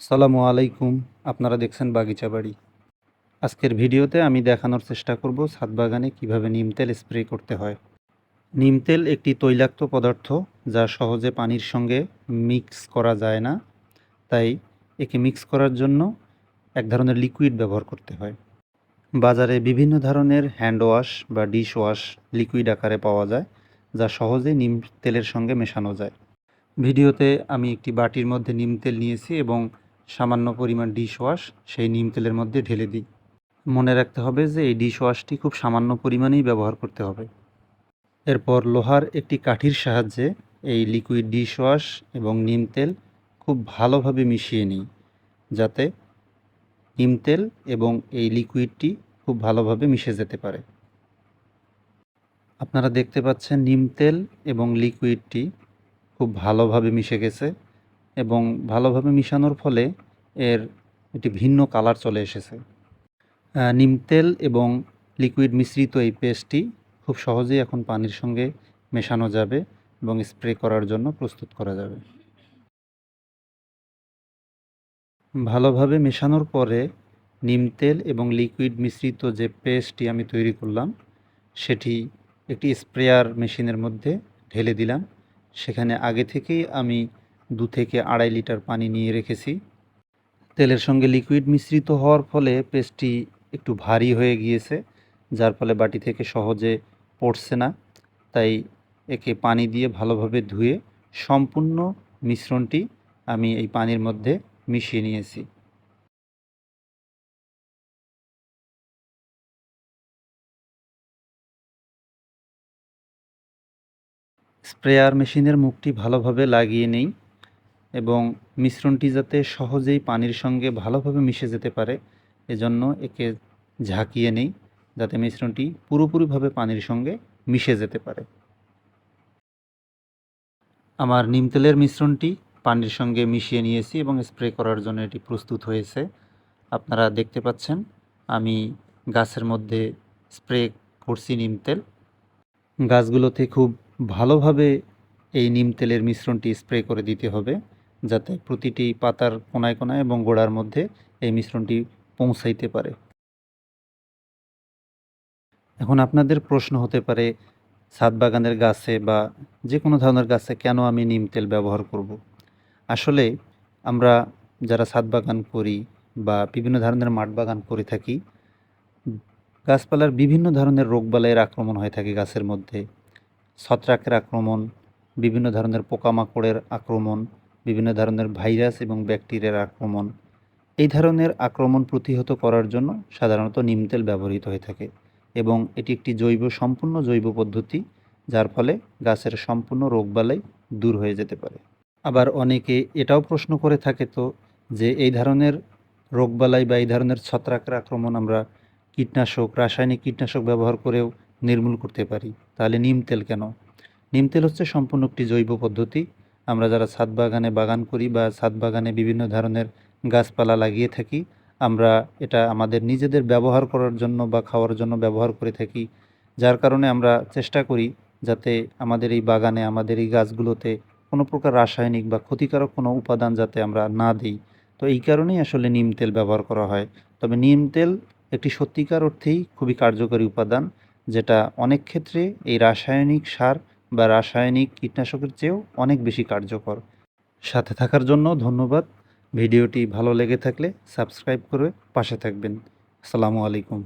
আসসালামু আলাইকুম, আপনারা দেখছেন বাগিচা বাড়ি। আজকের ভিডিওতে আমি দেখানোর চেষ্টা করব ছাদ বাগানে কীভাবে নিম তেল স্প্রে করতে হয়। নিম তেল একটি তৈলাক্ত পদার্থ যা সহজে পানির সঙ্গে মিক্স করা যায় না, তাই একে মিক্স করার জন্য এক ধরনের লিকুইড ব্যবহার করতে হয়। বাজারে বিভিন্ন ধরনের হ্যান্ড ওয়াশ বা ডিশ ওয়াশ লিকুইড আকারে পাওয়া যায়, যা সহজে নিম তেলের সঙ্গে মেশানো যায়। ভিডিওতে আমি একটি বাটির মধ্যে নিম তেল নিয়েছি এবং সামান্য পরিমাণ ডিশ ওয়াশ সেই নিম তেলের মধ্যে ঢেলে দিই। মনে রাখতে হবে যে এই ডিশ ওয়াশটি খুব সামান্য পরিমাণেই ব্যবহার করতে হবে। এরপর লোহার একটি কাঠির সাহায্যে এই লিকুইড ডিশ ওয়াশ এবং নিম তেল খুব ভালোভাবে মিশিয়ে নিই, যাতে নিম তেল এবং এই লিকুইডটি খুব ভালোভাবে মিশে যেতে পারে। আপনারা দেখতে পাচ্ছেন নিম তেল এবং লিকুইডটি খুব ভালোভাবে মিশে গেছে। এবং ভালোভাবে মিশানোর ফলে এর একটি ভিন্ন কালার চলে এসেছে। নিম তেল এবং লিকুইড মিশ্রিত এই পেস্টটি খুব সহজেই এখন পানির সঙ্গে মেশানো যাবে এবং স্প্রে করার জন্য প্রস্তুত করা যাবে। ভালোভাবে মেশানোর পরে নিম তেল এবং লিকুইড মিশ্রিত যে পেস্টটি আমি তৈরি করলাম, সেটি একটি স্প্রেয়ার মেশিনের মধ্যে ঢেলে দিলাম। সেখানে আগে থেকেই আমি দু থেকে আড়াই লিটার পানি নিয়ে রেখেছি। তেলের সঙ্গে লিকুইড মিশ্রিত হওয়ার ফলে পেস্টটি একটু ভারী হয়ে গিয়েছে, যার ফলে বাটি থেকে সহজে পড়ছে না। তাই একে পানি দিয়ে ভালোভাবে ধুয়ে সম্পূর্ণ মিশ্রণটি আমি এই পানির মধ্যে মিশিয়ে নিয়েছি। স্প্রেয়ার মেশিনের মুখটি ভালোভাবে লাগিয়ে নেই। এবং মিশ্রণটি যাতে সহজেই পানির সঙ্গে ভালোভাবে মিশে যেতে পারে, এজন্য একে ঝাঁকিয়ে নেই, যাতে মিশ্রণটি পুরোপুরিভাবে পানির সঙ্গে মিশে যেতে পারে। আমার নিম তেলের মিশ্রণটি পানির সঙ্গে মিশিয়ে নিয়েছি এবং স্প্রে করার জন্য এটি প্রস্তুত হয়েছে। আপনারা দেখতে পাচ্ছেন, আমি গাছের মধ্যে স্প্রে করছি নিম তেল। গাছগুলোতে খুব ভালোভাবে এই নিম তেলের মিশ্রণটি স্প্রে করে দিতে হবে। যাতে প্রতিটি পাতার কোনায় কোনায় এবং গোড়ার মধ্যে এই মিশ্রণটি পৌঁছাইতে পারে এখন আপনাদের প্রশ্ন হতে পারে, ছাদ বাগানের গাছে বা যে কোনো ধরনের গাছে কেন আমি নিম তেল ব্যবহার করব। আসলে আমরা যারা ছাদ বাগান করি বা বিভিন্ন ধরনের মাঠ বাগান করে থাকি, গাছপালার বিভিন্ন ধরনের রোগবালাইয়ের আক্রমণ হয়ে থাকে গাছের মধ্যে ছত্রাকের আক্রমণ, বিভিন্ন ধরনের পোকামাকড়ের আক্রমণ বিভিন্ন ধরনের ভাইরাস এবং ব্যাকটেরিয়ার আক্রমণ। এই ধরনের আক্রমণ প্রতিহত করার জন্য সাধারণত নিম তেল ব্যবহৃত হয়ে থাকে এবং এটি একটি জৈব, সম্পূর্ণ জৈব পদ্ধতি, যার ফলে গাছের সম্পূর্ণ রোগবালাই দূর হয়ে যেতে পারে। আবার অনেকে এটাও প্রশ্ন করে থাকে তো, যে এই ধরনের রোগবালাই বা এই ধরনের ছত্রাকের আক্রমণ আমরা কীটনাশক, রাসায়নিক কীটনাশক ব্যবহার করেও নির্মূল করতে পারি। তাহলে নিম তেল কেন? নিম তেল হচ্ছে সম্পূর্ণ একটি জৈব পদ্ধতি আমরা যারা ছাদ বাগানে বাগান করি বা ছাদ বাগানে বিভিন্ন ধরনের গাছপালা লাগিয়ে থাকি, আমরা এটা আমাদের নিজেদের ব্যবহার করার জন্য বা খাওয়ার জন্য ব্যবহার করে থাকি। যার কারণে আমরা চেষ্টা করি যাতে আমাদের এই বাগানে, আমাদের এই গাছগুলোতে কোনো প্রকার রাসায়নিক বা ক্ষতিকারক কোনো উপাদান যাতে আমরা না দিই। তো এই কারণেই আসলে নিম তেল ব্যবহার করা হয়। তবে নিম তেল একটি সত্যিকার অর্থেই খুবই কার্যকরী উপাদান, যেটা অনেক ক্ষেত্রে এই রাসায়নিক সার বা রাসায়নিক কীটনাশকের চেয়েও অনেক বেশি কার্যকর। সাথে থাকার জন্য ধন্যবাদ। ভিডিওটি ভালো লেগে থাকলে সাবস্ক্রাইব করে পাশে থাকবেন। আসসালামু আলাইকুম।